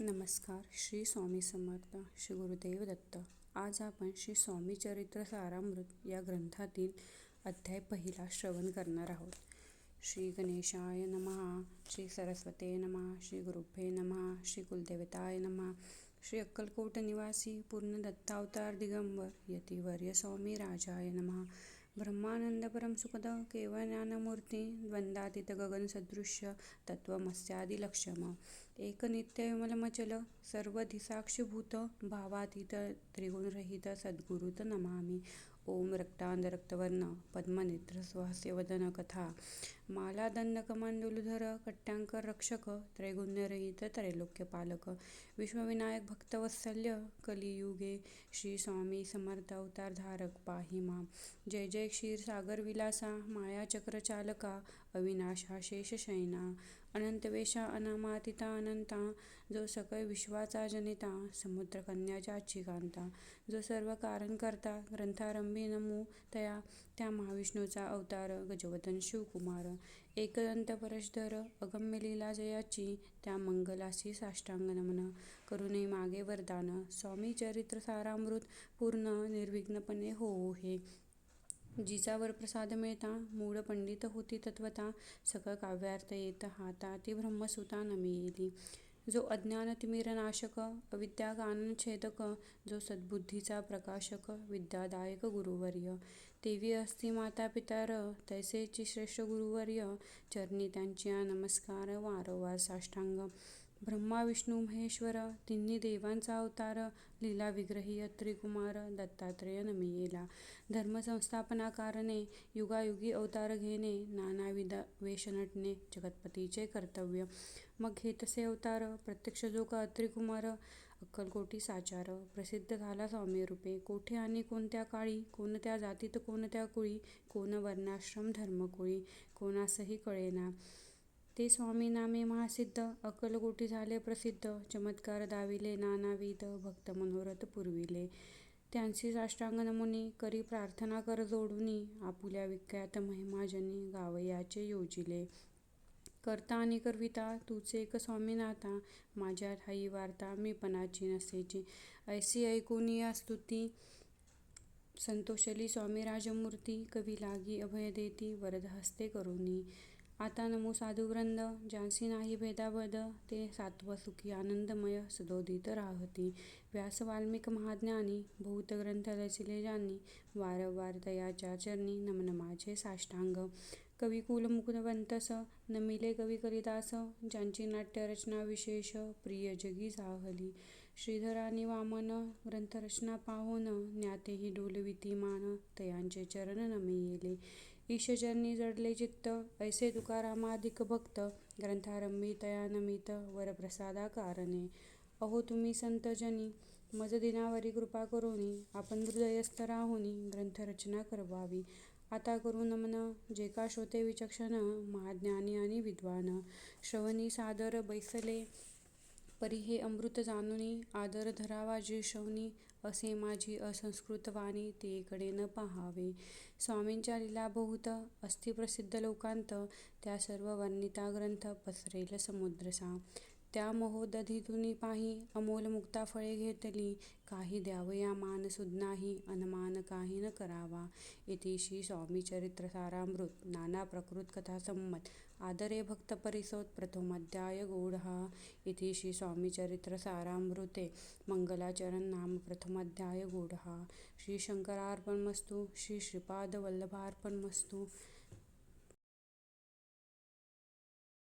नमस्कार श्री स्वामी समर्थ श्री गुरुदेव दत्त. आज आपण श्री स्वामी चरित्र सारामृत या ग्रंथातील अध्याय पहिला श्रवण करणार आहोत. श्री गणेशाय नमः श्री सरस्वते नमः श्री गुरुभे नमः श्री कुलदेवताय नमः श्री अक्कलकोट निवासी पूर्ण दत्तावतार दिगंबर यतिवर्य स्वामी राजाय नमः ब्रह्मानंद परम सुखद केवळ ज्ञानमूर्ती द्वंद्वातीत गगन सदृश्य तत्वमस्यादी लक्षम एक नित्य विमलमचल सर्व दिसाक्षीभूत भावातीत त्रिगुणरहित सद्गुरुत नमामि। ओम रक्तांद रक्तवर्ण पद्मनेत्र स्वहस्य वदन कथा माला दंड कमांडुलधर कट्ट्यांकर रक्षक त्रैगुण्यरहित त्रैलोक्यपालक विश्वविनायक भक्तवत्सल्य कलियुगे श्री स्वामी समर्थ अवतार धारक पाही जय जय क्षीरसागर विलासा मायाचक्रचालका अविनाशा शेषशयना अनंतवेशा अनामातिता अनंता जो सकळ विश्वाचा जनिता समुद्रकन्याच्या चिकांता जो सर्व कारण करता ग्रंथारंभ नमो तया. त्या महाविष्णूचा अवतार गजवदन शिवकुमार. एकदंत परशधर अगम्य लीला जयाची त्या मंगलासी साष्टांग नमन. करुणे मागे वरदान स्वामी चरित्र सारामृत पूर्ण निर्विघ्नपणे हो हे. जिजावर प्रसाद मिळता मूळ पंडित होती तत्वता सक काव्यार्थ येत हाता ती ब्रह्मसुता नमिली. जो अज्ञान नाशक अविद्या छेदक जो सद्बुद्धीचा प्रकाशक विद्यादायक गुरुवर्य. देवी असती माता पितार तैसेची श्रेष्ठ गुरुवर्य. चरणी त्यांच्या नमस्कार वारंवार साष्टांग. ब्रह्मा विष्णू महेश्वर तिन्ही देवांचा अवतार लीला विग्रही त्रिकुमार दत्तात्रेय नमियेला. धर्मसंस्थापनाकारणे युगायुगी अवतार घेणे नानाविध वेश नटणे जगतपतीचे कर्तव्य. मग घेतसे अवतार प्रत्यक्ष जो का त्रिकुमार अक्कलकोटी साचार. प्रसिद्ध झाला स्वामी रूपे कोठे आणि कोणत्या काळी कोणत्या जातीत कोणत्या कुळी कोण वर्णाश्रम धर्मकुळी कोणासही कळेना. ते स्वामी नामे महासिद्ध अक्कलकोटी झाले प्रसिद्ध चमत्कार दाविले नानाविध भक्त मनोरथ पुरविले. त्यांची साष्टांग नमुनी करी प्रार्थना कर जोडुनी आपुल्या विख्यात महिमाजनी गावयाचे योजिले. करता आणि करविता तूच एक स्वामीनाथा माझ्या ठाई वार्ता मी पणाची नसेची. ऐसी ऐकून या स्तुती संतोषली स्वामी राजमूर्ती कवी लागी अभय देती वरद हस्ते आता नमो साधुवृंद ज्यांसी नाही भेदाभेद ते सात्वसुखी आनंदमय सदोदित राहती. व्यास वाल्मिक महाज्ञानी बहुत ग्रंथ रचिले ज्यांनी वारंवार दयाच्या चरणी नमन माझे साष्टांग. कवी नमिले कवी कविदास ज्यांची नाट्यरचना विशेष प्रिय जगी जाहली. श्रीधरानी वामन ग्रंथरचना पाहून ज्ञातेही डोलविती मान तयांचे चरण नमियेले ईशचरणी जडले चित्त ऐसे तुकारामाधिक भक्त ग्रंथारंभी तयानमित वरप्रसादा कारणे अहो तुम्ही संतजनी मज दिनावरी कृपा करोनी आपण हृदयस्थ राहुनी ग्रंथरचना करवावी. आता करू नमन जे का श्रोते विचक्षण महाज्ञानी आणि विद्वान. श्रवणी सादर बैसले परी हे अमृत जाणुनी आदर धरावा जे असे माझी असंस्कृत वाणी तेकडे न पाहावे. स्वामींच्या लीला बहुत अस्थिप्रसिद्ध लोकांत त्या सर्व वर्णिता ग्रंथ पसरेल समुद्रसा. त्या महोदधीतुनी पाही अमोल मुक्ता फळे घेतली. काही द्यावया मान सुज्ञाही अनमान काही न करावा. इति श्री स्वामी चरित्र सारामृत नाना प्रकृत कथा संमत. आदरे भक्त परिसोत प्रथमोध्याय गूढा इति श्री स्वामी चरित्र सारामृते मंगलाचरण नाम प्रथमोध्याय गूढा श्री शंकरार्पणमस्तु श्री श्रीपाद वल्लभार्पणमस्तु